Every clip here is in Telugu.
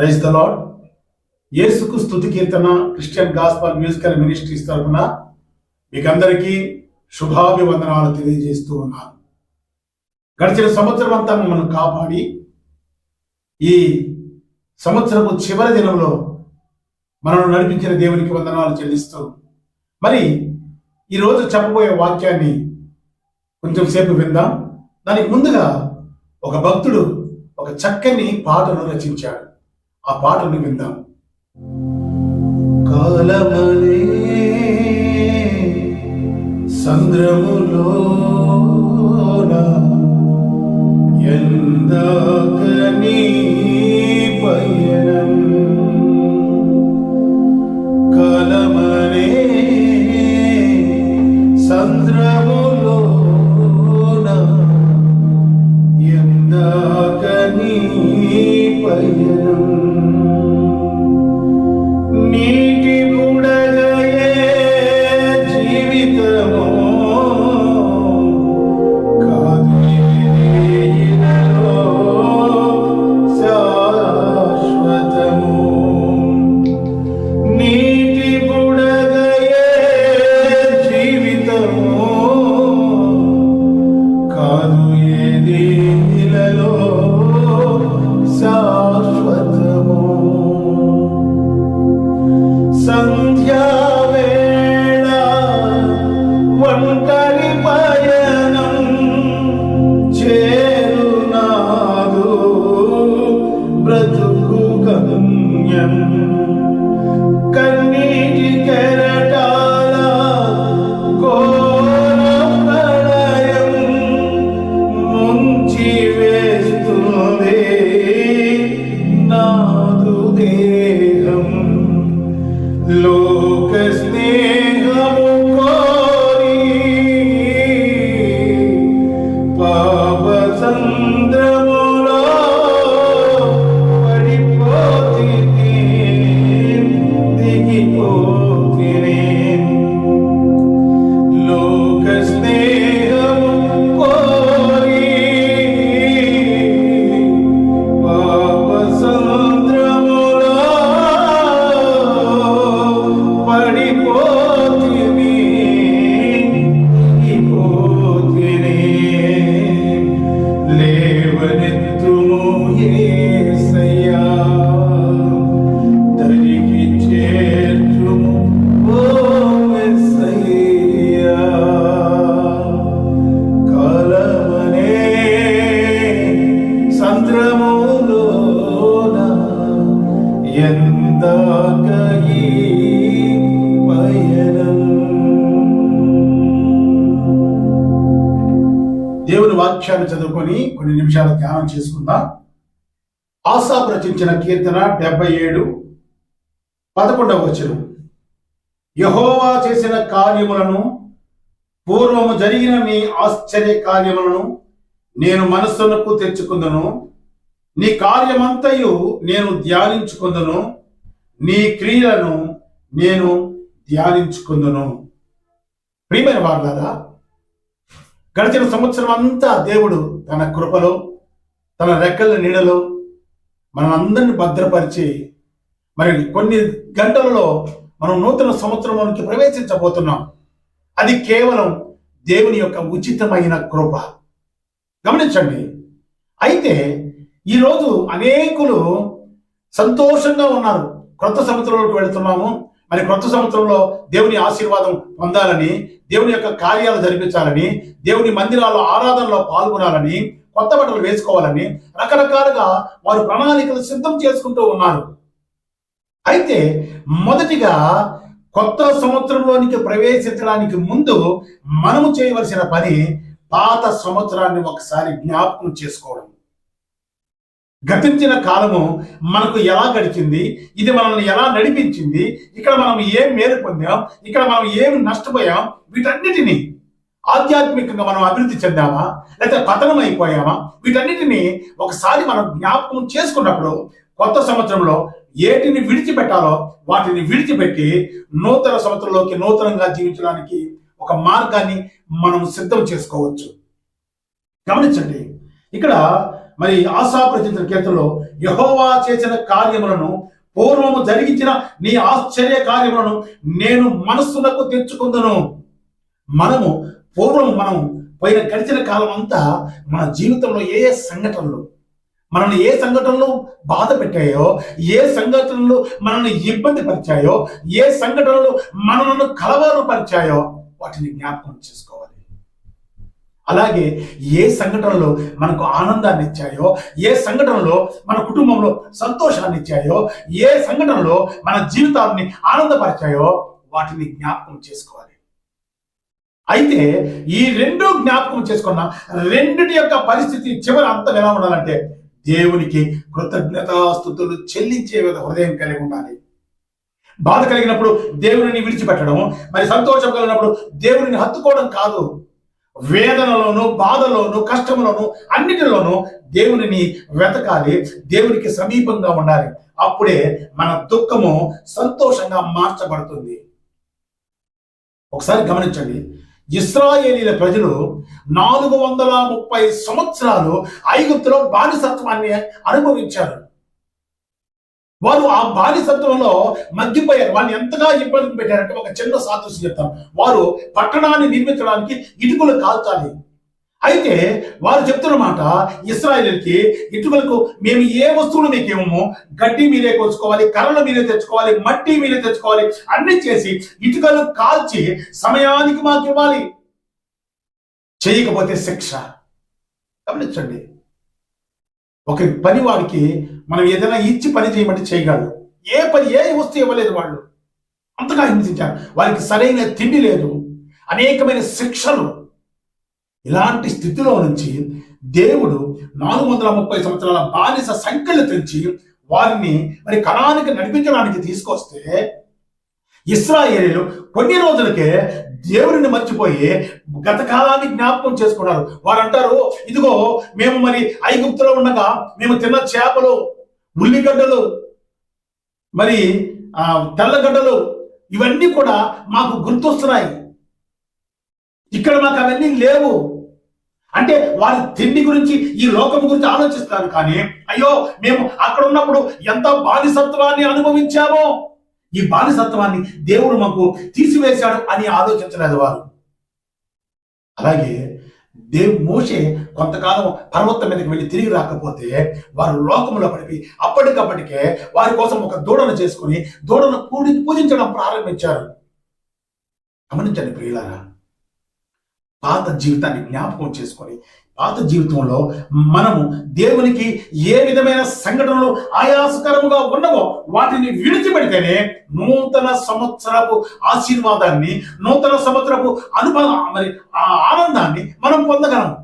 ప్రైజ్ ద లాడ్ యేసుకు స్థుతి కీర్తన క్రిస్టియన్ గాస్పల్ మ్యూజికల్ మినిస్ట్రీస్ తరఫున మీకందరికీ శుభాభివందనాలు తెలియజేస్తూ ఉన్నాను. గడిచిన సంవత్సరం అంతా మనం కాపాడి ఈ సంవత్సరపు చివరి దినంలో మనను నడిపించిన దేవునికి వందనాలు చెల్లిస్తూ మరి ఈరోజు చెప్పబోయే వాక్యాన్ని కొంచెం సేపు విందాం. దానికి ముందుగా ఒక భక్తుడు ఒక చక్కని పాటను రచించాడు. ఆ పాటను విందాం. కాలమనే సంద్రములో ఎందాకని వాక్యాన్ని చదువుకొని కొన్ని నిమిషాలు ధ్యానం చేసుకుందాం. ఆసాపు రచించిన కీర్తన డెబ్బై ఏడు పదకొండవ వచనం. యహోవా చేసిన కార్యములను పూర్వము జరిగిన నీ ఆశ్చర్య కార్యములను నేను మనస్సునకు తెచ్చుకుందను. నీ కార్యమంతయు నేను ధ్యానించుకుందను. నీ క్రియలను నేను ధ్యానించుకుందను. ప్రియమైన వాళ్ళరా గడిచిన సంవత్సరం అంతా దేవుడు తన కృపలో తన రెక్కల నీడలో మనందరిని భద్రపరిచి మరి కొన్ని గంటలలో మనం నూతన సంవత్సరంలోనికి ప్రవేశించబోతున్నాం. అది కేవలం దేవుని యొక్క ఉచితమైన కృప. గమనించండి. అయితే ఈరోజు అనేకులు సంతోషంగా ఉన్నారు. క్రొత్త సంవత్సరంలోకి వెళుతున్నాము. మరి కొత్త సంవత్సరంలో దేవుని ఆశీర్వాదం పొందాలని దేవుని యొక్క కార్యాలు జరిపించాలని దేవుని మందిరాల్లో ఆరాధనలో పాల్గొనాలని కొత్త బట్టలు వేసుకోవాలని రకరకాలుగా వారు ప్రణాళికలు సిద్ధం చేసుకుంటూ ఉన్నారు. అయితే మొదటిగా కొత్త సంవత్సరంలోనికి ప్రవేశించడానికి ముందు మనము చేయవలసిన పని పాత సంవత్సరాన్ని ఒకసారి జ్ఞాపకం చేసుకోవడం. గతించిన కాలము మనకు ఎలా గడిచింది? ఇది మనల్ని ఎలా నడిపించింది? ఇక్కడ మనం ఏం మేలు పొందాం? ఇక్కడ మనం ఏం నష్టపోయాం? వీటన్నిటిని ఆధ్యాత్మికంగా మనం అభివృద్ధి చెందామా? లేదా పతనం అయిపోయామా వీటన్నిటిని ఒకసారి మనం జ్ఞాపకం చేసుకున్నప్పుడు కొత్త సంవత్సరంలో ఏటిని విడిచిపెట్టాలో వాటిని విడిచిపెట్టి నూతన సంవత్సరంలోకి నూతనంగా జీవించడానికి ఒక మార్గాన్ని మనం సిద్ధం చేసుకోవచ్చు. గమనించండి. ఇక్కడ మరి ఆశాప్రచించిన కీర్తనలో యహోవా చేసిన కార్యములను పూర్వము జరిగించిన నీ ఆశ్చర్య కార్యములను నేను మనస్సులకు తెచ్చుకుందను. మనము పూర్వం మనం పోయిన గడిచిన కాలం అంతా మన జీవితంలో ఏ ఏ సంఘటనలు మనల్ని ఏ సంఘటనలు బాధ పెట్టాయో ఏ సంఘటనలు మనల్ని ఇబ్బంది పరిచాయో ఏ సంఘటనలు మనలను కలవరపరిచాయో వాటిని జ్ఞాపకం చేసుకో అలాగే ఏ సంఘటనలు మనకు ఆనందాన్ని ఇచ్చాయో ఏ సంఘటనలో మన కుటుంబంలో సంతోషాన్ని ఇచ్చాయో ఏ సంఘటనలో మన జీవితాన్ని ఆనందపరిచాయో వాటిని జ్ఞాపకం చేసుకోవాలి. అయితే ఈ రెండు జ్ఞాపకం చేసుకున్న రెండిటి యొక్క పరిస్థితి చివరి అంతం ఎలా ఉండాలంటే దేవునికి కృతజ్ఞతాస్థుతులు చెల్లించే విధ హృదయం కలిగి ఉండాలి. బాధ కలిగినప్పుడు దేవుని విడిచిపెట్టడం మరి సంతోషం కలిగినప్పుడు దేవుని హత్తుకోవడం కాదు. వేదనలోను బాధలోను కష్టంలోను అన్నిటిలోనూ దేవునిని వెతకాలి దేవునికి సమీపంగా ఉండాలి. అప్పుడే మన దుఃఖము సంతోషంగా మార్చబడుతుంది. ఒకసారి గమనించండి. ఇస్రాయేలీల ప్రజలు నాలుగు వందల ముప్పై సంవత్సరాలు ఐగుప్తులో బానిసత్వాన్ని అనుభవించారు. వారు ఆ బానిసత్వంలో మగ్గిపోయారు. వాళ్ళు ఎంతగా ఇబ్బంది పెట్టారంటే ఒక చిన్న సాదృశ్యం చెప్తాను. వారు పట్టణాన్ని నిర్మించడానికి ఇటుకలు కాల్చాలి. అయితే వారు చెప్తున్న మాట ఇస్రాయేల్కి ఇటుకలకు మేము ఏ వస్తువులు మీకు ఇవ్వము? గడ్డి మీరే కోసుకోవాలి కర్రలు మీరే తెచ్చుకోవాలి మట్టి మీరే తెచ్చుకోవాలి అన్ని చేసి ఇటుకలు కాల్చి సమయానికి మాకు ఇవ్వాలి. చేయకపోతే శిక్ష. గమనించండి. ఒక పని వాడికి మనం ఏదైనా ఇచ్చి పని చేయమంటే చేయగలరు ఏ పని ఏ వస్తువు ఇవ్వలేదు వాళ్ళు అంతగా హింసించారు వారికి సరైన తిండి లేదు. అనేకమైన శిక్షలు. ఇలాంటి స్థితిలో నుంచి దేవుడు నాలుగు వందల ముప్పై సంవత్సరాల బానిస సంఖ్యలు తెంచి వారిని మరి కణానికి నడిపించడానికి తీసుకొస్తే ఇస్రాయేలీలు కొన్ని రోజులకే దేవుడిని మర్చిపోయి గత కాలాన్ని జ్ఞాపకం చేసుకున్నారు. వారు అంటారు ఇదిగో మేము మరి ఐగుప్తులో ఉండగా మేము తిన్న చేపలు ఉల్లిగడ్డలు మరి ఆ, తెల్లగడ్డలు ఇవన్నీ కూడా మాకు గుర్తొస్తున్నాయి. ఇక్కడ మాకు అవన్నీ లేవు. అంటే వారి తిండి గురించి ఈ లోకం గురించి ఆలోచిస్తారు కానీ అయ్యో మేము అక్కడ ఉన్నప్పుడు ఎంత బాధిసత్వాన్ని అనుభవించామో! ఈ బానిసత్వాన్ని దేవుడు మాకు తీసివేశాడు అని ఆలోచించలేదు వారు. అలాగే దేవ్ మోషే కొంతకాలం పర్వతం మీదకి వెళ్ళి తిరిగి రాకపోతే వారు లోకంలో పడిపి అప్పటికప్పటికే వారి కోసం ఒక దూడను చేసుకుని దూడను పూడి పూజించడం ప్రారంభించారు. గమనించండి ప్రియులారా పాత జీవితాన్ని జ్ఞాపకం చేసుకొని పాత జీవితంలో మనము దేవునికి ఏ విధమైన సంఘటనలు ఆయాసకరముగా ఉన్నవో వాటిని విడిచిపెడితేనే నూతన సంవత్సరపు ఆశీర్వాదాన్ని నూతన సంవత్సరపు అనుభవ మరి ఆ ఆనందాన్ని మనం పొందగలం.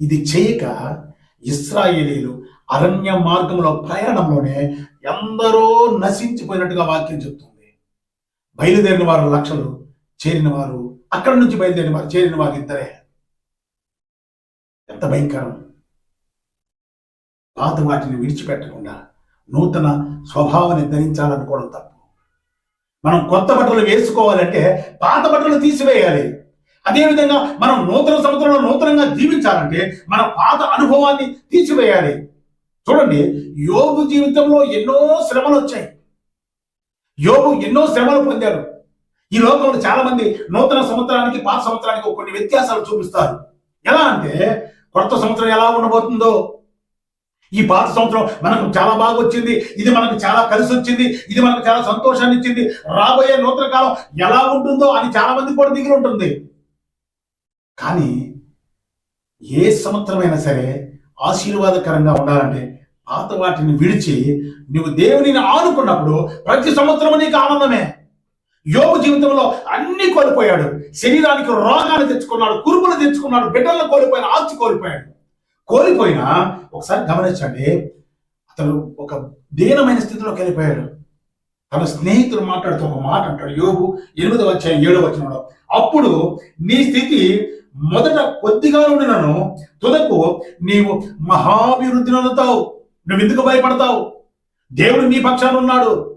ఇది చేయక ఇస్రాయేలీలు అరణ్య మార్గంలో ప్రయాణంలోనే ఎందరో నశించిపోయినట్టుగా వాక్యం చెప్తుంది. బయలుదేరిన వారు లక్షలు చేరిన వారు అక్కడి నుంచి బయలుదేరిన వారు చేరిన వారు ఇద్దరే. ఎంత భయంకరం. పాత వాటిని విడిచిపెట్టకుండా నూతన స్వభావాన్ని ధరించాలనుకోవడం తప్పు. మనం కొత్త బట్టలు వేసుకోవాలంటే పాత బట్టలు తీసివేయాలి. అదేవిధంగా మనం నూతన సంవత్సరంలో నూతనంగా జీవించాలంటే మన పాత అనుభవాన్ని తీసివేయాలి. చూడండి యోగు జీవితంలో ఎన్నో శ్రమలు వచ్చాయి. యోగు ఎన్నో శ్రమలు పొందారు ఈ లోకంలో చాలా మంది నూతన సంవత్సరానికి పాత సంవత్సరానికి కొన్ని వ్యత్యాసాలు చూపిస్తారు. ఎలా అంటే కొత్త సంవత్సరం ఎలా ఉండబోతుందో? ఈ పాత సంవత్సరం మనకు చాలా బాగా వచ్చింది ఇది మనకు చాలా కలిసి వచ్చింది ఇది మనకు చాలా సంతోషాన్ని ఇచ్చింది రాబోయే నూతన కాలం ఎలా ఉంటుందో అని చాలా మంది కూడా దిగులు ఉంటుంది. కానీ ఏ సంవత్సరమైనా సరే ఆశీర్వాదకరంగా ఉండాలంటే పాత వాటిని విడిచి నువ్వు దేవుని ఆనుకున్నప్పుడు ప్రతి సంవత్సరం నీకు ఆనందమే. యోగు జీవితంలో అన్ని కోల్పోయాడు. శరీరానికి రోగాలు తెచ్చుకున్నాడు కురుపులు తెచ్చుకున్నాడు బిడ్డలను కోల్పోయిన ఆస్తి కోల్పోయాడు. కోల్పోయినా ఒకసారి గమనించండి అతను ఒక దీనమైన స్థితిలోకి వెళ్ళిపోయాడు. తన స్నేహితులు మాట్లాడుతూ ఒక మాట అంటాడు యోగు ఎనిమిది వచ్చాయి ఏడో వచ్చినాడు అప్పుడు నీ స్థితి మొదట కొద్దిగా ఉండినను తుదకు నీవు మహాభివృద్ధిని అందుతావు నువ్వు ఎందుకు భయపడతావు? దేవుడు నీ పక్షాన ఉన్నాడు.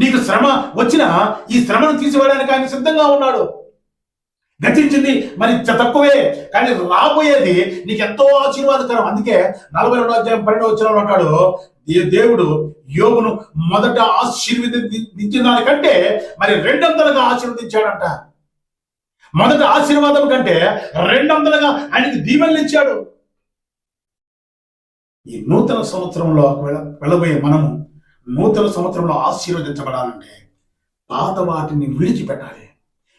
నీకు శ్రమ వచ్చినా ఈ శ్రమను తీసివేయడానికి ఆయన సిద్ధంగా ఉన్నాడు. గతించింది మరి తక్కువే కానీ రాబోయేది నీకు ఎంతో ఆశీర్వాదకరం. అందుకే నలభై రెండో అధ్యాయం పన్నెండు వచ్చిన అంటాడు దేవుడు యోగును మొదట ఆశీర్వదించిన దానికంటే మరి రెండంతలుగా ఆశీర్వదించాడంట. మొదట ఆశీర్వాదం కంటే రెండంతలుగా ఆయనకి దీవెనలు ఇచ్చాడు. ఈ నూతన సంవత్సరంలో వెళ్ళ- వెళ్ళబోయే మనము నూతన సంవత్సరంలో ఆశీర్వదించబడాలంటే పాత వాటిని విడిచిపెట్టాలి.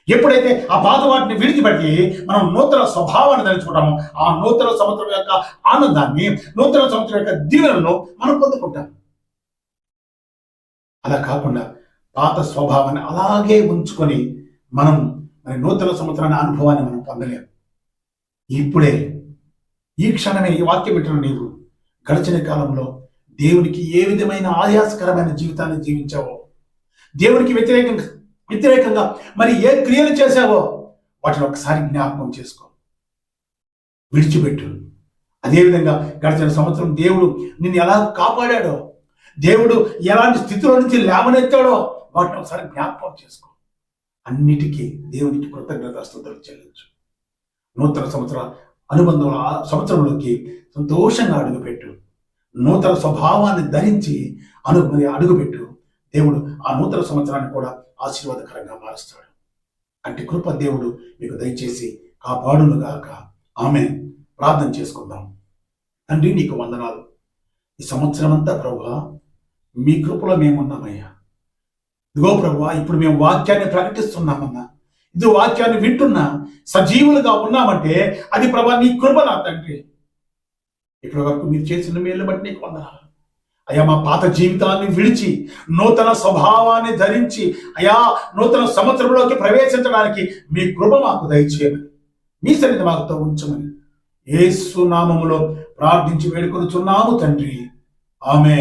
ఎప్పుడైతే ఆ పాత వాటిని విడిచిపెట్టి మనం నూతన స్వభావాన్ని తెలుసుకుంటామో ఆ నూతన సంవత్సరం యొక్క ఆనందాన్ని నూతన సంవత్సరం యొక్క దీవెనలను మనం పొందుకుంటాం. అలా కాకుండా పాత స్వభావాన్ని అలాగే ఉంచుకొని మనం మరి నూతన సంవత్సరాన్ని అనుభవాన్ని మనం పొందలేము ఇప్పుడే ఈ క్షణమే ఈ వాక్యం పెట్టిన నీవు గడిచిన కాలంలో దేవునికి ఏ విధమైన ఆయాసకరమైన జీవితాన్ని జీవించావో దేవునికి వ్యతిరేకంగా వ్యతిరేకంగా మరి ఏ క్రియలు చేశావో వాటిని ఒకసారి జ్ఞాపకం చేసుకో. విడిచిపెట్టు. అదేవిధంగా గడిచిన సంవత్సరం దేవుడు నిన్ను ఎలా కాపాడాడో దేవుడు ఎలాంటి స్థితిలో నుంచి లేవనెత్తాడో వాటిని ఒకసారి జ్ఞాపకం చేసుకో. అన్నిటికీ దేవునికి కృతజ్ఞత స్థుతులు చెల్లించు. నూతన సంవత్సర అనుబంధం సంవత్సరంలోకి సంతోషంగా అడుగుపెట్టు. నూతన స్వభావాన్ని ధరించి అను అడుగుపెట్టు. దేవుడు ఆ నూతన సంవత్సరాన్ని కూడా ఆశీర్వాదకరంగా మారుస్తాడు. అంటే కృప దేవుడు మీకు దయచేసి కాపాడునుగాక. ఆమె ప్రార్థన చేసుకుందాం. తండ్రి నీకు వందనాలు. ఈ సంవత్సరం అంతా ప్రభా మీ కృపలో మేమున్నామయ్యా. ఇదిగో ప్రభా ఇప్పుడు మేము వాక్యాన్ని ప్రకటిస్తున్నామన్నా. ఇది వాక్యాన్ని వింటున్నా సజీవులుగా ఉన్నామంటే అది ప్రభా నీ కృప నా తండ్రి. ఇప్పటి వరకు మీరు చేసిన మేలు బట్టి నీకు వందనాలు. అయ్యా మా పాత జీవితాన్ని విడిచి నూతన స్వభావాన్ని ధరించి అయా నూతన సంవత్సరంలోకి ప్రవేశించడానికి మీ కృప మాకు దయచేయమని మీ సన్నిధి మాకుతో ఉంచమని యేసు నామములో ప్రార్థించి వేడుకొనుచున్నాము తండ్రి. ఆమె